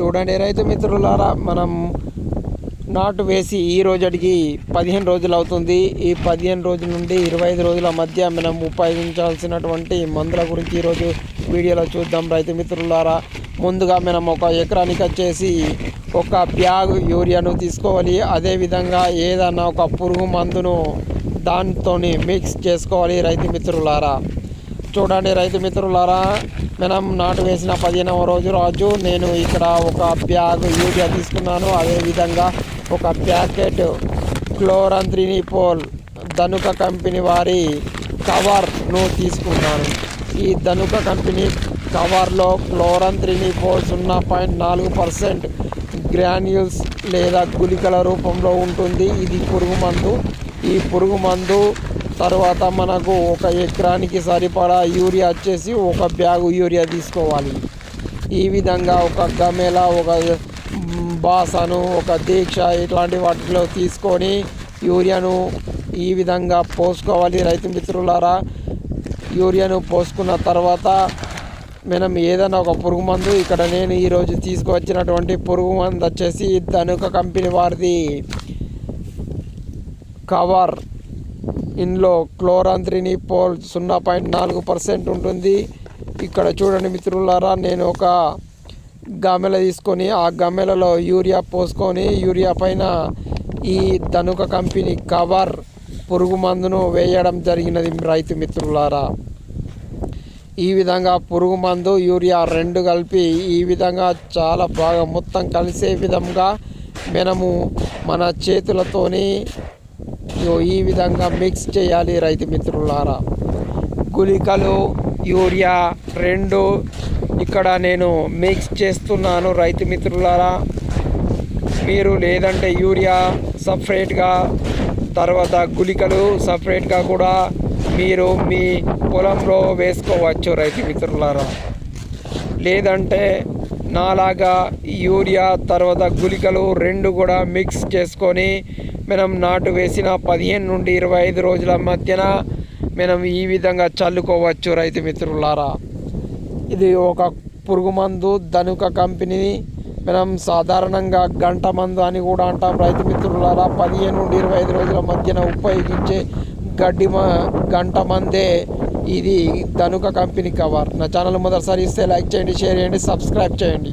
చూడండి. రైతు మిత్రులారా మనం నాటు వేసి ఈ రోజుకి పదిహేను రోజులు అవుతుంది. ఈ పదిహేను రోజుల నుండి ఇరవై ఐదు రోజుల మధ్య మనం ఉపయోగించాల్సినటువంటి మందుల గురించి ఈరోజు వీడియోలో చూద్దాం. రైతు మిత్రులారా ముందుగా మనం ఒక ఎకరానికి వచ్చేసి ఒక బ్యాగ్ యూరియాను తీసుకోవాలి. అదేవిధంగా ఏదన్నా ఒక పురుగు మందును దాంతో మిక్స్ చేసుకోవాలి రైతు మిత్రులారా. చూడండి రైతు మిత్రులారా మనం నాటు వేసిన పదిహేనవ రోజు రాజు నేను ఇక్కడ ఒక బ్యాగ్ యూరియా తీసుకున్నాను. అదేవిధంగా ఒక ప్యాకెట్ క్లోరంత్రినిపోల్ ధనుక కంపెనీ వారి కవర్ను తీసుకున్నాను. ఈ ధనుక కంపెనీ కవర్లో క్లోరంత్రినిపోల్ సున్నా పాయింట్ నాలుగు పర్సెంట్ గ్రాన్యూల్స్ లేదా గుళికల రూపంలో ఉంటుంది. ఇది పురుగు మందు. ఈ పురుగు మందు తర్వాత మనకు ఒక ఎకరానికి సరిపడా యూరియా వచ్చేసి ఒక బ్యాగు యూరియా తీసుకోవాలి. ఈ విధంగా ఒక గమేలా ఒక బాసను ఒక దీక్ష ఇట్లాంటి వాటిలో తీసుకొని యూరియాను ఈ విధంగా పోసుకోవాలి. రైతు మిత్రులారా యూరియాను పోసుకున్న తర్వాత మనం ఏదైనా ఒక పురుగు మందు ఇక్కడ నేను ఈరోజు తీసుకువచ్చినటువంటి పురుగు మందు వచ్చేసి ధనుక కంపెనీ వారిది. కవర్. ఇందులో క్లోరాంత్రిని పోల్ సున్నా పాయింట్ నాలుగు పర్సెంట్ ఉంటుంది. ఇక్కడ చూడండి మిత్రులారా నేను ఒక గమ్మెల తీసుకొని ఆ గమ్మెలలో యూరియా పోసుకొని యూరియా పైన ఈ ధనుక కంపెనీ కవర్ పురుగు మందును వేయడం జరిగినది రైతు మిత్రులారా. ఈ విధంగా పురుగు మందు యూరియా రెండు కలిపి ఈ విధంగా చాలా బాగా మొత్తం కలిసే విధంగా మనము మన చేతులతోని ఈ విధంగా మిక్స్ చేయాలి రైతు మిత్రులారా. గుళికలు యూరియా రెండు ఇక్కడ నేను మిక్స్ చేస్తున్నాను రైతు మిత్రులారా. మీరు లేదంటే యూరియా సపరేట్గా తర్వాత గుళికలు సపరేట్గా కూడా మీరు మీ పొలంలో వేసుకోవచ్చు రైతు మిత్రులారా. లేదంటే నాలాగా యూరియా తర్వాత గుళికలు రెండు కూడా మిక్స్ చేసుకొని మనం నాటు వేసిన పదిహేను నుండి ఇరవై ఐదు రోజుల మధ్యన మనం ఈ విధంగా చల్లుకోవచ్చు రైతు మిత్రులారా. ఇది ఒక పురుగు మందు ధనుక కంపెనీ మనం సాధారణంగా గంట మందు అని కూడా అంటాం రైతు మిత్రులారా. పదిహేను నుండి ఇరవై ఐదు రోజుల మధ్యన ఉపయోగించే గడ్డి మ గంట మందే ఇది ధనుక కంపెనీ కవర్. నా ఛానల్ మొదటిసారి ఇస్తే లైక్ చేయండి షేర్ చేయండి సబ్స్క్రైబ్ చేయండి.